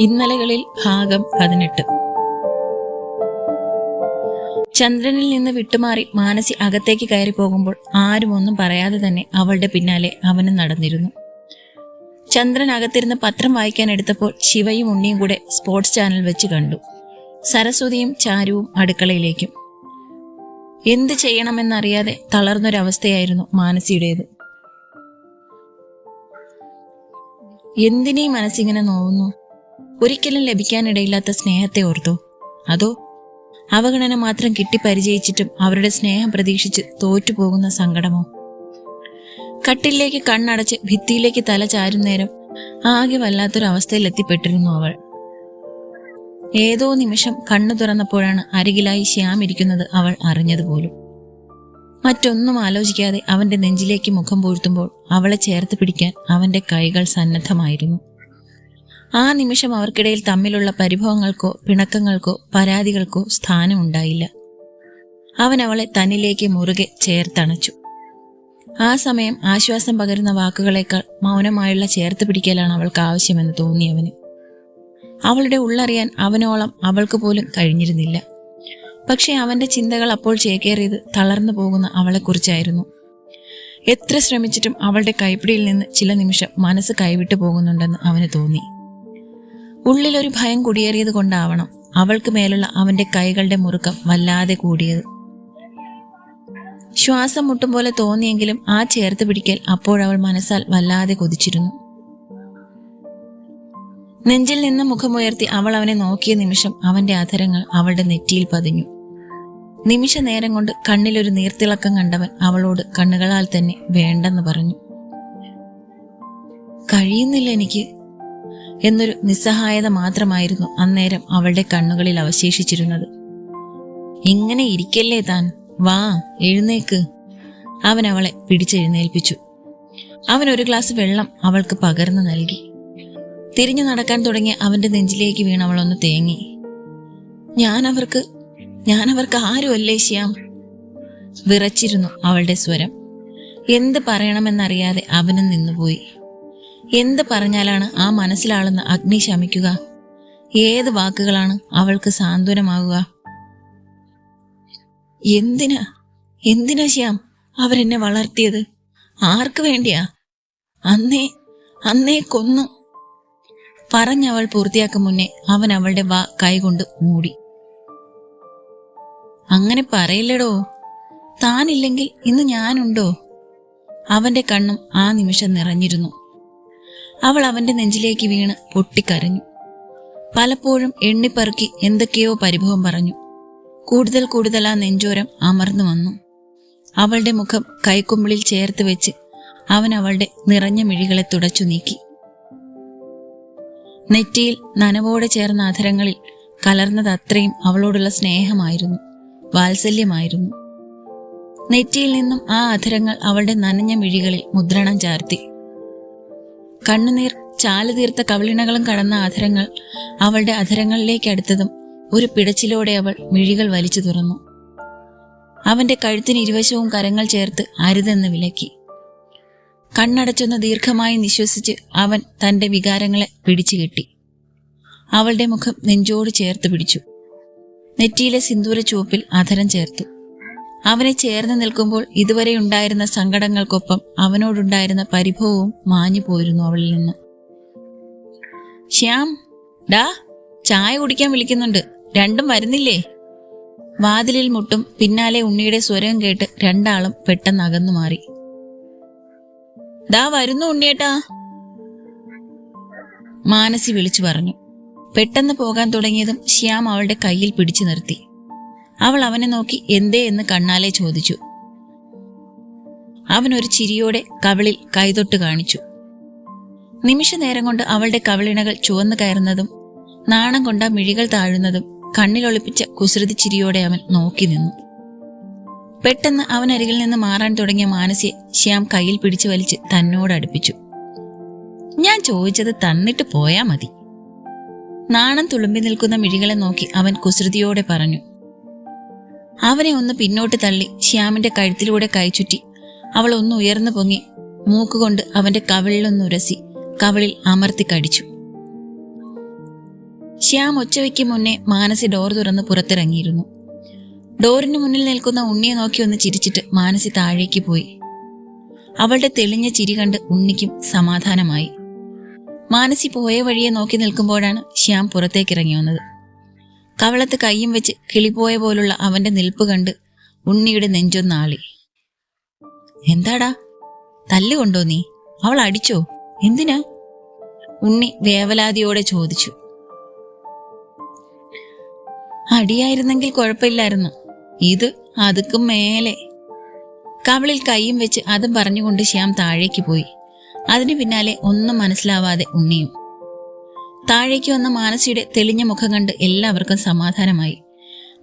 ഇന്നലകളിൽ ഭാഗം പതിനെട്ട്. ചന്ദ്രനിൽ നിന്ന് വിട്ടുമാറി മാനസി അകത്തേക്ക് കയറി പോകുമ്പോൾ ആരും ഒന്നും പറയാതെ തന്നെ അവളുടെ പിന്നാലെ അവനും നടന്നിരുന്നു. ചന്ദ്രൻ അകത്തിരുന്ന് പത്രം വായിക്കാൻ എടുത്തപ്പോൾ ശിവയും ഉണ്ണിയും കൂടെ സ്പോർട്സ് ചാനൽ വെച്ച് കണ്ടു. സരസ്വതിയും ചാരുവും അടുക്കളയിലേക്കും. എന്ത് ചെയ്യണമെന്നറിയാതെ തളർന്നൊരവസ്ഥയായിരുന്നു മാനസിയുടേത്. എന്തിനീ മനസ്സിങ്ങനെ നോവുന്നു? ഒരിക്കലും ലഭിക്കാനിടയില്ലാത്ത സ്നേഹത്തെ ഓർത്തോ. അതോ? അവഗണന മാത്രം കിട്ടി പരിചയിച്ചിട്ടും അവരുടെ സ്നേഹം പ്രതീക്ഷിച്ച് തോറ്റുപോകുന്ന സങ്കടമോ? കട്ടിലേക്ക് കണ്ണടച്ച് ഭിത്തിയിലേക്ക് തല ചാരും നേരം ആകെ വല്ലാത്തൊരു അവസ്ഥയിൽ എത്തിപ്പെട്ടിരുന്നു അവൾ. ഏതോ നിമിഷം കണ്ണു തുറന്നപ്പോഴാണ് അരികിലായി ശ്യാം ഇരിക്കുന്നത് അവൾ അറിഞ്ഞതുപോലും. മറ്റൊന്നും ആലോചിക്കാതെ അവന്റെ നെഞ്ചിലേക്ക് മുഖം പൂഴ്ത്തുമ്പോൾ അവളെ ചേർത്ത് പിടിക്കാൻ അവന്റെ കൈകൾ സന്നദ്ധമായിരുന്നു. ആ നിമിഷം അവർക്കിടയിൽ തമ്മിലുള്ള പരിഭവങ്ങൾക്കോ പിണക്കങ്ങൾക്കോ പരാതികൾക്കോ സ്ഥാനമുണ്ടായില്ല. അവൻ അവളെ തന്നിലേക്ക് മുറുകെ ചേർത്തണച്ചു. ആ സമയം ആശ്വാസം പകരുന്ന വാക്കുകളേക്കാൾ മൗനമായുള്ള ചേർത്ത് പിടിക്കലാണ് അവൾക്ക് ആവശ്യമെന്ന് തോന്നിയവന്. അവളുടെ ഉള്ളറിയാൻ അവനോളം അവൾക്ക് പോലും കഴിഞ്ഞിരുന്നില്ല. പക്ഷെ അവന്റെ ചിന്തകൾ അപ്പോൾ ചേക്കേറിയത് തളർന്നു പോകുന്ന അവളെക്കുറിച്ചായിരുന്നു. എത്ര ശ്രമിച്ചിട്ടും അവളുടെ കൈപ്പിടിയിൽ നിന്ന് ചില നിമിഷം മനസ്സ് കൈവിട്ടു പോകുന്നുണ്ടെന്ന് അവന് തോന്നി. ഉള്ളിലൊരു ഭയം കുടിയേറിയത് കൊണ്ടാവണം അവൾക്ക് മേലുള്ള അവന്റെ കൈകളുടെ മുറുക്കം വല്ലാതെ കൂടിയത്. ശ്വാസം മുട്ടും പോലെ തോന്നിയെങ്കിലും ആ ചേർത്ത് പിടിക്കൽ അപ്പോഴവൾ മനസ്സാൽ വല്ലാതെ കൊതിച്ചിരുന്നു. നെഞ്ചിൽ നിന്ന് മുഖമുയർത്തി അവൾ അവനെ നോക്കിയ നിമിഷം അവന്റെ അധരങ്ങൾ അവളുടെ നെറ്റിയിൽ പതിഞ്ഞു. നിമിഷ നേരം കൊണ്ട് കണ്ണിലൊരു നീർത്തിളക്കം കണ്ടവൻ അവളോട് കണ്ണുകളാൽ തന്നെ വേണ്ടെന്ന് പറഞ്ഞു. കഴിയുന്നില്ല എനിക്ക് എന്നൊരു നിസ്സഹായത മാത്രമായിരുന്നു അന്നേരം അവളുടെ കണ്ണുകളിൽ അവശേഷിച്ചിരുന്നത്. ഇങ്ങനെ ഇരിക്കല്ലേ താൻ? വാ എഴുന്നേക്ക്. അവൻ അവളെ പിടിച്ചെഴുന്നേൽപ്പിച്ചു. അവൻ ഒരു ഗ്ലാസ് വെള്ളം അവൾക്ക് പകർന്നു നൽകി. തിരിഞ്ഞു നടക്കാൻ തുടങ്ങിയ അവന്റെ നെഞ്ചിലേക്ക് വീണ് അവളൊന്ന് തേങ്ങി. ഞാൻ അവർക്ക് ഞാൻ അവർക്ക് ആരുമല്ലേ ശ്യാം വിറച്ചിരുന്നു അവളുടെ സ്വരം. എന്ത് പറയണമെന്നറിയാതെ അവനും നിന്നുപോയി. എന്ത് പറഞ്ഞാലാണ് ആ മനസ്സിലാളുന്ന അഗ്നി ശമിക്കുക? ഏത് വാക്കുകളാണ് അവൾക്ക് സാന്ത്വനമാകുക എന്തിനാ? എന്തിനാ ശ്യാം അവരെന്നെ വളർത്തിയത്? ആർക്ക് വേണ്ടിയാ? അന്നേ അന്നേ കൊന്നു. പറഞ്ഞവൾ പൂർത്തിയാക്കും മുന്നേ അവൻ അവളുടെ വാ കൈകൊണ്ട് മൂടി. അങ്ങനെ പറയില്ലടോ. താനില്ലെങ്കിൽ ഇന്ന് ഞാനുണ്ടോ? അവന്റെ കണ്ണും ആ നിമിഷം നിറഞ്ഞിരുന്നു. അവൾ അവന്റെ നെഞ്ചിലേക്ക് വീണ് പൊട്ടിക്കരഞ്ഞു. പലപ്പോഴും എണ്ണിപ്പറുക്കി എന്തൊക്കെയോ പരിഭവം പറഞ്ഞു. കൂടുതൽ കൂടുതൽ ആ നെഞ്ചോരം അമർന്നു വന്നു. അവളുടെ മുഖം കൈക്കുമ്പിളിൽ ചേർത്ത് വെച്ച് അവൻ അവളുടെ നിറഞ്ഞ മിഴികളെ തുടച്ചു നീക്കി. നെറ്റിയിൽ നനവോടെ ചേർന്ന അധരങ്ങളിൽ കലർന്നത് അത്രയും അവളോടുള്ള സ്നേഹമായിരുന്നു. വാത്സല്യമായിരുന്നു. നെറ്റിയിൽ നിന്നും ആ അധരങ്ങൾ അവളുടെ നനഞ്ഞ മിഴികളിൽ മുദ്രണം ചാർത്തി. കണ്ണുനീർ ചാലുതീർത്ത കവിളിണകളും കടന്ന അധരങ്ങൾ അവളുടെ അധരങ്ങളിലേക്ക് അടുത്തതും ഒരു പിടച്ചിലോടെ അവൾ മിഴികൾ വലിച്ചു തുറന്നു. അവന്റെ കഴുത്തിന് ഇരുവശവും കരങ്ങൾ ചേർത്ത് അരുതെന്ന് വിലക്കി. കണ്ണടച്ചൊന്ന് ദീർഘമായി നിശ്വസിച്ച് അവൻ തന്റെ വികാരങ്ങളെ പിടിച്ചു കെട്ടി അവളുടെ മുഖം നെഞ്ചോട് ചേർത്ത് പിടിച്ചു. നെറ്റിയിലെ സിന്ദൂര ചുവപ്പിൽ അധരം ചേർത്തു. അവനെ ചേർന്ന് നിൽക്കുമ്പോൾ ഇതുവരെ ഉണ്ടായിരുന്ന സങ്കടങ്ങൾക്കൊപ്പം അവനോടുണ്ടായിരുന്ന പരിഭവവും മാഞ്ഞു പോയിരുന്നു അവളിൽ നിന്ന്. ശ്യാം ഡാ ചായ കുടിക്കാൻ വിളിക്കുന്നുണ്ട്. രണ്ടും വരുന്നില്ലേ? വാതിലിൽ മുട്ടും പിന്നാലെ ഉണ്ണിയുടെ സ്വരം കേട്ട് രണ്ടാളും പെട്ടെന്ന് അകന്നു മാറി. ദാ വരുന്നു ഉണ്ണിയേട്ടാ. മാനസി വിളിച്ചു പറഞ്ഞു. പെട്ടെന്ന് പോകാൻ തുടങ്ങിയതും ശ്യാം അവളുടെ കയ്യിൽ പിടിച്ചു നിർത്തി. അവൾ അവനെ നോക്കി എന്തേ എന്ന് കണ്ണാലെ ചോദിച്ചു. അവൻ ഒരു ചിരിയോടെ കവിളിൽ കൈതൊട്ട് കാണിച്ചു. നിമിഷ നേരം കൊണ്ട് അവളുടെ കവിളിണകൾ ചുവന്നു കയറുന്നതും നാണം കൊണ്ട മിഴികൾ താഴുന്നതും കണ്ണിലൊളിപ്പിച്ച കുസൃതി ചിരിയോടെ അവൻ നോക്കി നിന്നു. പെട്ടെന്ന് അവനരികിൽ നിന്ന് മാറാൻ തുടങ്ങിയ മാനസിയെ ശ്യാം കയ്യിൽ പിടിച്ചു വലിച്ച് തന്നോട് അടുപ്പിച്ചു. ഞാൻ ചോദിച്ചത് തന്നിട്ട് പോയാ മതി. നാണം തുളുമ്പി നിൽക്കുന്ന മിഴികളെ നോക്കി അവൻ കുസൃതിയോടെ പറഞ്ഞു. അവനെ ഒന്ന് പിന്നോട്ട് തള്ളി ശ്യാമിന്റെ കഴുത്തിലൂടെ കൈചുറ്റി അവൾ ഒന്ന് ഉയർന്നു പൊങ്ങി. മൂക്കുകൊണ്ട് അവന്റെ കവിളിലൊന്നുരസി കവിളിൽ അമർത്തി കടിച്ചു. ശ്യാം ഒച്ചവയ്ക്ക് മുന്നേ മാനസി ഡോർ തുറന്ന് പുറത്തിറങ്ങിയിരുന്നു. ഡോറിന് മുന്നിൽ നിൽക്കുന്ന ഉണ്ണിയെ നോക്കി ഒന്ന് ചിരിച്ചിട്ട് മാനസി താഴേക്ക് പോയി. അവളുടെ തെളിഞ്ഞ ചിരി കണ്ട് ഉണ്ണിക്കും സമാധാനമായി. മാനസി പോയ വഴിയെ നോക്കി നിൽക്കുമ്പോഴാണ് ശ്യാം പുറത്തേക്ക് ഇറങ്ങി വന്നത്. കവളത്ത് കയ്യും വെച്ച് കിളിപോയ പോലുള്ള അവന്റെ നിൽപ്പ് കണ്ട് ഉണ്ണിയുടെ നെഞ്ചൊന്നാളി. എന്താടാ? തല്ലുകൊണ്ടോ നീ? അവൾ അടിച്ചോ? എന്തിനാ? ഉണ്ണി വേവലാതിയോടെ ചോദിച്ചു. അടിയായിരുന്നെങ്കിൽ കുഴപ്പമില്ലായിരുന്നു. ഇത് അതുക്കും മേലെ. കവളിൽ കയ്യും വെച്ച് അതും പറഞ്ഞുകൊണ്ട് ശ്യാം താഴേക്ക് പോയി. അതിനു പിന്നാലെ ഒന്നും മനസ്സിലാവാതെ ഉണ്ണിയും. താഴേക്ക് വന്ന മാനസിയുടെ തെളിഞ്ഞ മുഖം കണ്ട് എല്ലാവർക്കും സമാധാനമായി.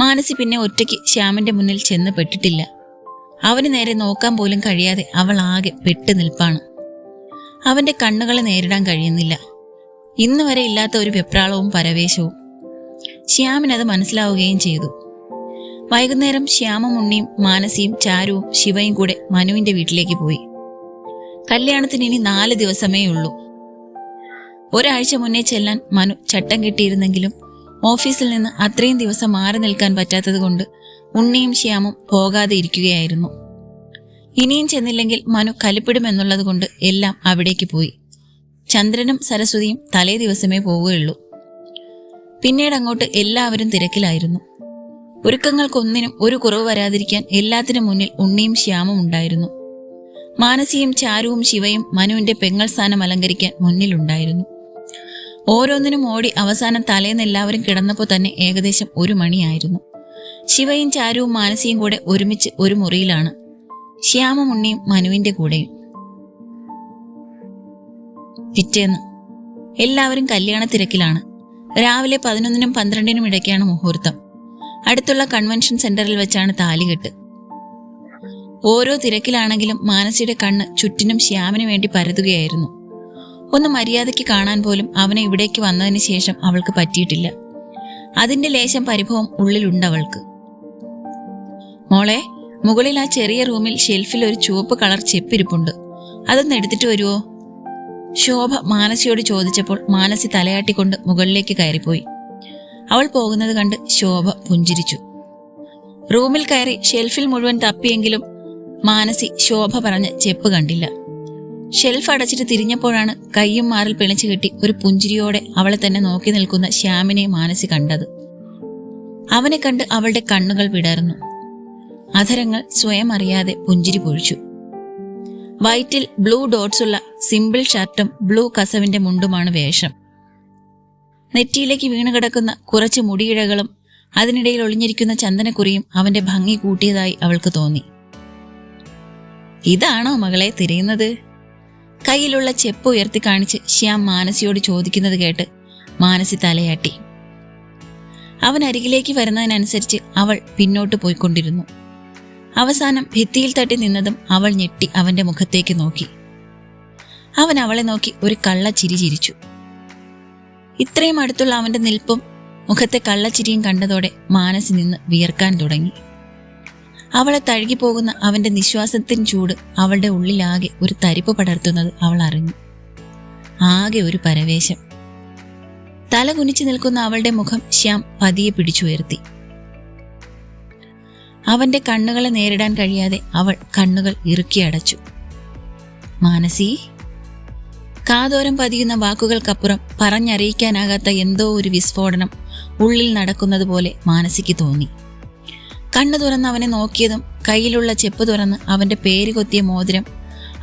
മാനസി പിന്നെ ഒറ്റയ്ക്ക് ശ്യാമിന്റെ മുന്നിൽ ചെന്ന് പെട്ടിട്ടില്ല. അവന് നേരെ നോക്കാൻ പോലും കഴിയാതെ അവൾ ആകെ പെട്ടു നിൽപ്പാണ്. അവന്റെ കണ്ണുകളെ നേരിടാൻ കഴിയുന്നില്ല. ഇന്ന് വരെ ഇല്ലാത്ത ഒരു വെപ്രാളവും പരവേശവും. ശ്യാമിനത് മനസ്സിലാവുകയും ചെയ്തു. വൈകുന്നേരം ശ്യാമും ഉണ്ണിയും മാനസിയും ചാരുവും ശിവയും കൂടെ മനുവിന്റെ വീട്ടിലേക്ക് പോയി. കല്യാണത്തിന് ഇനി നാല് ദിവസമേ ഉള്ളൂ. ഒരാഴ്ച മുന്നേ ചെല്ലാൻ മനു ചട്ടം കെട്ടിയിരുന്നെങ്കിലും ഓഫീസിൽ നിന്ന് അത്രയും ദിവസം മാറി നിൽക്കാൻ പറ്റാത്തതുകൊണ്ട് ഉണ്ണിയും ശ്യാമും പോകാതെ ഇരിക്കുകയായിരുന്നു. ഇനിയും ചെന്നില്ലെങ്കിൽ മനു കലിപ്പിടുമെന്നുള്ളത് കൊണ്ട് എല്ലാം അവിടേക്ക് പോയി. ചന്ദ്രനും സരസ്വതിയും തലേ ദിവസമേ പോവുകയുള്ളൂ. പിന്നീട് അങ്ങോട്ട് എല്ലാവരും തിരക്കിലായിരുന്നു. ഒരുക്കങ്ങൾക്കൊന്നിനും ഒരു കുറവ് വരാതിരിക്കാൻ എല്ലാത്തിനും മുന്നിൽ ഉണ്ണിയും ശ്യാമും ഉണ്ടായിരുന്നു. മാനസിയും ചാരുവും ശിവയും മനുവിന്റെ പെങ്ങൾ സ്ഥാനം അലങ്കരിക്കാൻ മുന്നിലുണ്ടായിരുന്നു. ഓരോന്നിനും ഓടി അവസാനം തലേന്ന് എല്ലാവരും കിടന്നപ്പോൾ തന്നെ ഏകദേശം ഒരു മണിയായിരുന്നു. ശിവയും ചാരുവും മാനസിയും കൂടെ ഒരുമിച്ച് ഒരു മുറിയിലാണ്. ശ്യാമമുണ്ണിയും മനുവിന്റെ കൂടെയും. പിറ്റേന്ന് എല്ലാവരും കല്യാണ തിരക്കിലാണ് രാവിലെ പതിനൊന്നിനും പന്ത്രണ്ടിനും ഇടയ്ക്കാണ് മുഹൂർത്തം. അടുത്തുള്ള കൺവെൻഷൻ സെന്ററിൽ വെച്ചാണ് താലികെട്ട് ഓരോ തിരക്കിലാണെങ്കിലും മാനസിയുടെ കണ്ണ് ചുറ്റിനും ശ്യാമിനു വേണ്ടി പരതുകയായിരുന്നു. ഒന്ന് മര്യാദയ്ക്ക് കാണാൻ പോലും അവനെ ഇവിടേക്ക് വന്നതിന് ശേഷം അവൾക്ക് പറ്റിയിട്ടില്ല. അതിന്റെ ലേശം പരിഭവം ഉള്ളിലുണ്ട് അവൾക്ക്. മോളെ മുകളിൽ ആ ചെറിയ റൂമിൽ ഷെൽഫിൽ ഒരു ചുവപ്പ് കളർ ചെപ്പിരിപ്പുണ്ട്. അതൊന്ന് എടുത്തിട്ട് വരുമോ ശോഭ മാനസിയോട് ചോദിച്ചപ്പോൾ മാനസി തലയാട്ടിക്കൊണ്ട് മുകളിലേക്ക് കയറിപ്പോയി. അവൾ പോകുന്നത് കണ്ട് ശോഭ പുഞ്ചിരിച്ചു. റൂമിൽ കയറി ഷെൽഫിൽ മുഴുവൻ തപ്പിയെങ്കിലും മാനസി ശോഭ പറഞ്ഞ് ചെപ്പ് കണ്ടില്ല. ഷെൽഫ് അടച്ചിട്ട് തിരിഞ്ഞപ്പോഴാണ് കയ്യും മാറിൽ പിണച്ചു കെട്ടി ഒരു പുഞ്ചിരിയോടെ അവളെ തന്നെ നോക്കി നിൽക്കുന്ന ശ്യാമിനെ മാനസി കണ്ടത്. അവനെ കണ്ട് അവളുടെ കണ്ണുകൾ വിടർന്നു. അധരങ്ങൾ സ്വയം അറിയാതെ പുഞ്ചിരി പൊഴിച്ചു. വൈറ്റിൽ ബ്ലൂ ഡോട്ട്സ് ഉള്ള സിമ്പിൾ ഷർട്ടും ബ്ലൂ കസവിന്റെ മുണ്ടുമാണ് വേഷം. നെറ്റിയിലേക്ക് വീണുകിടക്കുന്ന കുറച്ച് മുടിയിഴകളും അതിനിടയിൽ ഒളിഞ്ഞിരിക്കുന്ന ചന്ദനക്കുറിയും അവന്റെ ഭംഗി കൂട്ടിയതായി അവൾക്ക് തോന്നി. ഇതാണോ മകളെ തിരയുന്നത്? കയ്യിലുള്ള ചെപ്പ് ഉയർത്തി കാണിച്ച് ശ്യാം മാനസിയോട് ചോദിക്കുന്നത് കേട്ട് മാനസി തലയാട്ടി. അവൻ അരികിലേക്ക് വരുന്നതിനനുസരിച്ച് അവൾ പിന്നോട്ട് പോയിക്കൊണ്ടിരുന്നു. അവസാനം ഭിത്തിയിൽ തട്ടി നിന്നതും അവൾ ഞെട്ടി അവന്റെ മുഖത്തേക്ക് നോക്കി. അവൻ അവളെ നോക്കി ഒരു കള്ള ചിരി ചിരിച്ചു. ഇത്രയും അടുത്തുള്ള അവന്റെ നിൽപ്പും മുഖത്തെ കള്ളച്ചിരിയും കണ്ടതോടെ മാനസി നിന്ന് വിയർക്കാൻ തുടങ്ങി. അവളെ തഴുകിപ്പോകുന്ന അവന്റെ നിശ്വാസത്തിൻ ചൂട് അവളുടെ ഉള്ളിലാകെ ഒരു തരിപ്പ് പടർത്തുന്നത് അവൾ അറിഞ്ഞു. ആകെ ഒരു പരവേശം. തല കുനിച്ചു നിൽക്കുന്ന അവളുടെ മുഖം ശ്യാം പതിയെ പിടിച്ചുയർത്തി. അവന്റെ കണ്ണുകളെ നേരിടാൻ കഴിയാതെ അവൾ കണ്ണുകൾ ഇറുക്കി അടച്ചു. മാനസി കാതോരം പതിയുന്ന വാക്കുകൾക്കപ്പുറം പറഞ്ഞറിയിക്കാനാകാത്ത എന്തോ ഒരു വിസ്ഫോടനം ഉള്ളിൽ നടക്കുന്നത് പോലെ മാനസിക്ക് തോന്നി. കണ്ണു തുറന്ന് അവനെ നോക്കിയതും കയ്യിലുള്ള ചെപ്പ് തുറന്ന് അവന്റെ പേര് കൊത്തിയ മോതിരം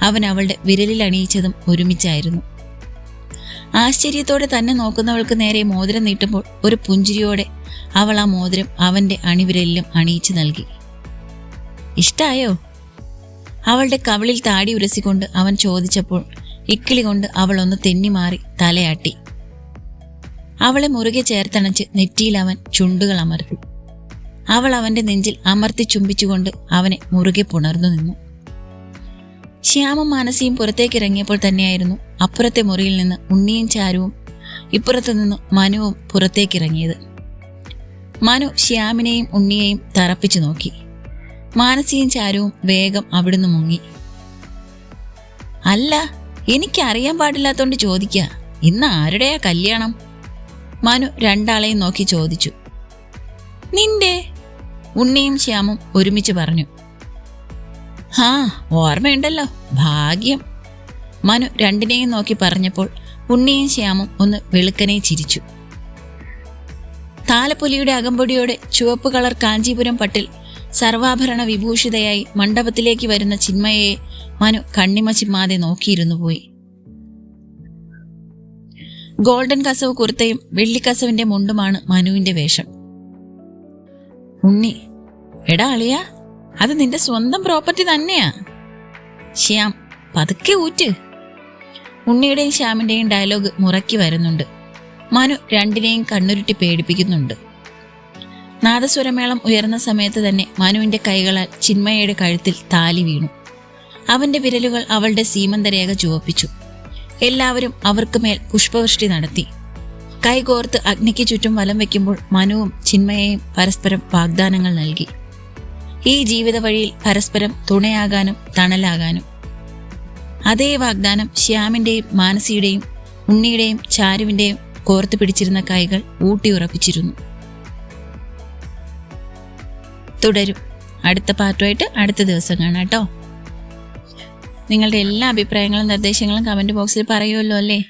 അവൻ അവളുടെ വിരലിൽ അണിയിച്ചതും ഒരുമിച്ചായിരുന്നു. ആശ്ചര്യത്തോടെ തന്നെ നോക്കുന്നവൾക്ക് നേരെ മോതിരം നീട്ടുമ്പോൾ ഒരു പുഞ്ചിരിയോടെ അവൾ ആ മോതിരം അവന്റെ അണിവിരലിലും അണിയിച്ചു നൽകി. ഇഷ്ടായോ? അവളുടെ കവിളിൽ താടി ഉരസിക്കൊണ്ട് അവൻ ചോദിച്ചപ്പോൾ ഇക്കിളി കൊണ്ട് അവൾ ഒന്ന് തെന്നിമാറി തലയാട്ടി. അവളെ മുറുകെ ചേർത്തണച്ച് നെറ്റിയിൽ അവൻ ചുണ്ടുകൾ അമർത്തി. അവൾ അവന്റെ നെഞ്ചിൽ അമർത്തി ചുംബിച്ചുകൊണ്ട് അവനെ മുറുകെ പുണർന്നു നിന്നു. ശ്യാമം മാനസിയും പുറത്തേക്ക് ഇറങ്ങിയപ്പോൾ തന്നെയായിരുന്നു അപ്പുറത്തെ മുറിയിൽ നിന്ന് ഉണ്ണിയും ചാരുവും ഇപ്പുറത്തു നിന്ന് മനുവും പുറത്തേക്കിറങ്ങിയത്. മനു ശ്യാമിനെയും ഉണ്ണിയെയും തറപ്പിച്ചു നോക്കി. മാനസിയും ചാരുവും വേഗം അവിടുന്ന് മുങ്ങി. അല്ല എനിക്കറിയാൻ പാടില്ലാത്തോണ്ട് ചോദിക്ക. ഇന്ന് ആരുടെയാ കല്യാണം? മനു രണ്ടാളെയും നോക്കി ചോദിച്ചു. നിന്റെ ഉണ്ണിയും ശ്യാമും ഒരുമിച്ച് പറഞ്ഞു. ഹാ ഓർമ്മയുണ്ടല്ലോ. ഭാഗ്യം. മനു രണ്ടിനെയും നോക്കി പറഞ്ഞപ്പോൾ ഉണ്ണിയും ശ്യാമും ഒന്ന് വെളുക്കനെ ചിരിച്ചു. താലപ്പൊലിയുടെ അകമ്പൊടിയോടെ ചുവപ്പ് കളർ കാഞ്ചീപുരം പട്ടിൽ സർവാഭരണ വിഭൂഷിതയായി മണ്ഡപത്തിലേക്ക് വരുന്ന ചിന്മയയെ മനു കണ്ണിമച്ചിമാതെ നോക്കിയിരുന്നു പോയി. ഗോൾഡൻ കസവ് കുർത്തയും വെള്ളിക്കസവിന്റെ മുണ്ടുമാണ് മനുവിന്റെ വേഷം. ഉണ്ണി എടാ അളിയ അത് നിന്റെ സ്വന്തം പ്രോപ്പർട്ടി തന്നെയാ. ശ്യാം പതുക്കെ ഊറ്റ്. ഉണ്ണിയുടെയും ശ്യാമിന്റെയും ഡയലോഗ് മുറക്കി വരുന്നുണ്ട്. മനു രണ്ടിനെയും കണ്ണുരുട്ടി പേടിപ്പിക്കുന്നുണ്ട്. നാദസ്വരമേളം ഉയർന്ന സമയത്ത് തന്നെ മനുവിന്റെ കൈകളാൽ ചിന്മയയുടെ കഴുത്തിൽ താലി വീണു. അവന്റെ വിരലുകൾ അവളുടെ സീമന്തരേഖ ചുവപ്പിച്ചു. എല്ലാവരും അവർക്ക് മേൽ പുഷ്പവൃഷ്ടി നടത്തി. കൈകോർത്ത് അഗ്നിക്ക് ചുറ്റും വലം വയ്ക്കുമ്പോൾ മനുവും ചിന്മയെയും പരസ്പരം വാഗ്ദാനങ്ങൾ നൽകി. ഈ ജീവിത വഴിയിൽ പരസ്പരം തുണയാകാനും തണലാകാനും. അതേ വാഗ്ദാനം ശ്യാമിന്റെയും മാനസിയുടെയും ഉണ്ണിയുടെയും ചാരുവിന്റെയും കോർത്തു പിടിച്ചിരുന്ന കൈകൾ ഊട്ടിയുറപ്പിച്ചിരുന്നു തുടരും. അടുത്ത പാർട്ടുമായിട്ട് അടുത്ത ദിവസം കാണാം കേട്ടോ. നിങ്ങളുടെ എല്ലാ അഭിപ്രായങ്ങളും നിർദ്ദേശങ്ങളും കമന്റ് ബോക്സിൽ പറയുമല്ലോ അല്ലേ?